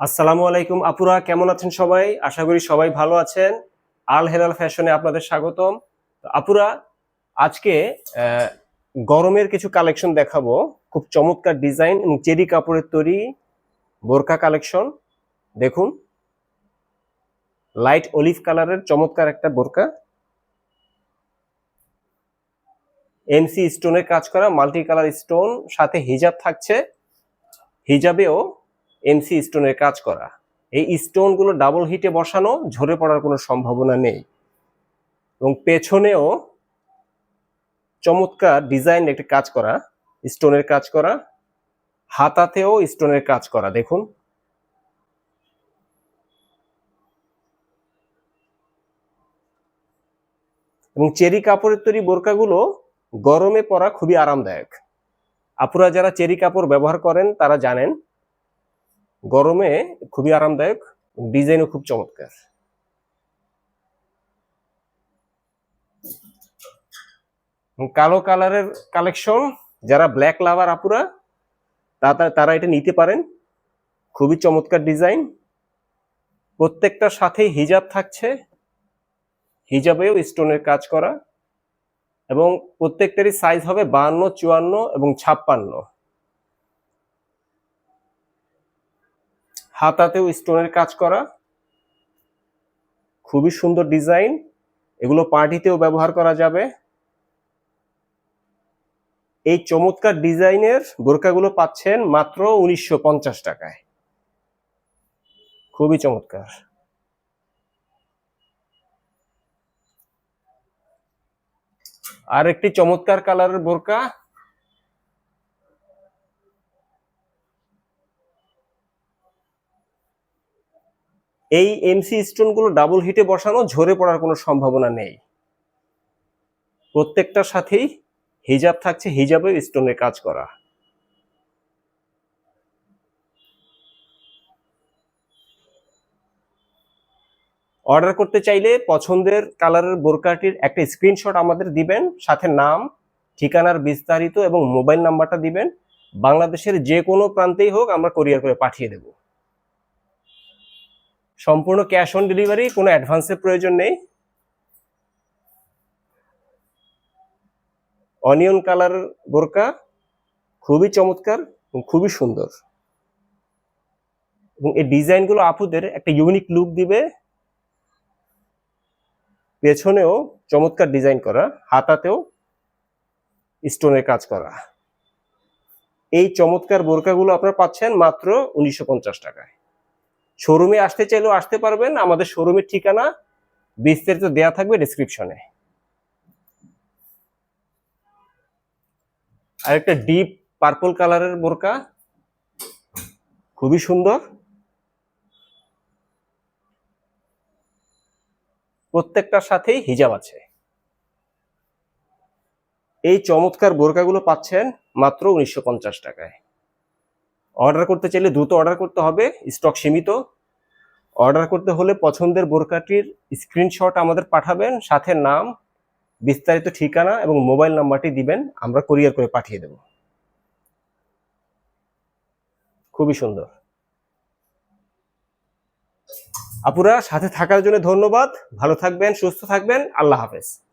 আসসালামু আলাইকুম, আপুরা কেমন আছেন সবাই? আশা করি সবাই ভালো আছেন। আল হেলাল ফ্যাশনে আপনাদের স্বাগতম। আপুরা, আজকে গরমের কিছু কালেকশন দেখাবো। খুব চমৎকার ডিজাইন এবং চেরি কাপড়ের তৈরি বোরকা কালেকশন। দেখুন। লাইট অলিভ কালারের চমৎকার একটা বোরকা এমসি স্টোনের কাজ করা মাল্টি কালার স্টোন, সাথে হিজাব থাকছে। হিজাবেও এমসি স্টোনের কাজ করা। এই স্টোনগুলো ডাবল হিটে বসানো, ঝরে পড়ার কোনো সম্ভাবনা নেই। এবং পেছনেও চমৎকার ডিজাইন একটি কাজ করা, স্টোনের কাজ করা, হাতাতেও স্টোনের কাজ করা, দেখুন। এবং চেরি কাপড়ের তৈরি বোরকাগুলো গরমে পরা খুবই আরামদায়ক। আপুরা যারা চেরি কাপড় ব্যবহার করেন, তারা জানেন গরমে খুবই আরামদায়ক, ডিজাইনও খুব চমৎকার। কালো কালারের কালেকশন, যারা ব্ল্যাক লাভার আপুরা, তারা এটা নিতে পারেন। খুবই চমৎকার ডিজাইন। প্রত্যেকটার সাথেই হিজাব থাকছে। হিজাবেও স্টোনের কাজ করা। এবং প্রত্যেকটারই সাইজ হবে বাহান্ন, চুয়ান্ন এবং ছাপ্পান্ন। হাতাতেও স্টোনের কাজ করা। খুবই সুন্দর ডিজাইন। এগুলো পার্টিতেও ব্যবহার করা যাবে। এই চমৎকার ডিজাইনের বোরকাগুলো পাচ্ছেন মাত্র উনিশশো পঞ্চাশ টাকায়। খুবই চমৎকার। আর একটি চমৎকার কালারের বোরকা এই এমসি স্টোনগুলো ডাবল হিটে বসানো, ঝরে পড়ার কোনো সম্ভাবনা নেই। প্রত্যেকটার সাথেই হিজাব থাকছে, হিজাবে স্টোনের কাজ করা। অর্ডার করতে চাইলে পছন্দের কালারের বোরকাটির একটা স্ক্রিনশট আমাদের দিবেন, সাথে নাম, ঠিকানার বিস্তারিত এবং মোবাইল নাম্বারটা দিবেন। বাংলাদেশের যে কোনো প্রান্তেই হোক আমরা কোরিয়ার করে পাঠিয়ে দেব। সম্পূর্ণ ক্যাশ অন ডেলিভারি কোনো অ্যাডভান্সের প্রয়োজন নেই। অনিয়ন কালার বোরকা খুবই চমৎকার এবং খুবই সুন্দর। এবং এই ডিজাইনগুলো আপুদের একটা ইউনিক লুক দিবে। পেছনেও চমৎকার ডিজাইন করা, হাতাতেও স্টোনের কাজ করা। এই চমৎকার বোরকাগুলো আপনারা পাচ্ছেন মাত্র উনিশশো পঞ্চাশ টাকায়। শোরুমে আসতে চাইলেও আসতে পারবেন। আমাদের শোরুমের ঠিকানা বিস্তারিত দেয়া থাকবে ডিসক্রিপশনে আর একটা ডিপ পার্পল কালারের বোরকা। খুবই সুন্দর। প্রত্যেকটার সাথেই হিজাব আছে। এই চমৎকার বোরকাগুলো পাচ্ছেন মাত্র উনিশশো পঞ্চাশ টাকায়। অর্ডার করতে চাইলে দ্রুত অর্ডার করতে হবে স্টক সীমিত। অর্ডার করতে হলে পছন্দের বোরকাটির স্ক্রিনশট আমাদের পাঠাবেন, সাথে নাম, বিস্তারিত ঠিকানা এবং মোবাইল নাম্বারটি দিবেন, আমরা কুরিয়ার করে পাঠিয়ে দেব। খুবই সুন্দর। আপুরা, সাথে থাকার জন্য ধন্যবাদ। ভালো থাকবেন, সুস্থ থাকবেন। আল্লাহ হাফেজ।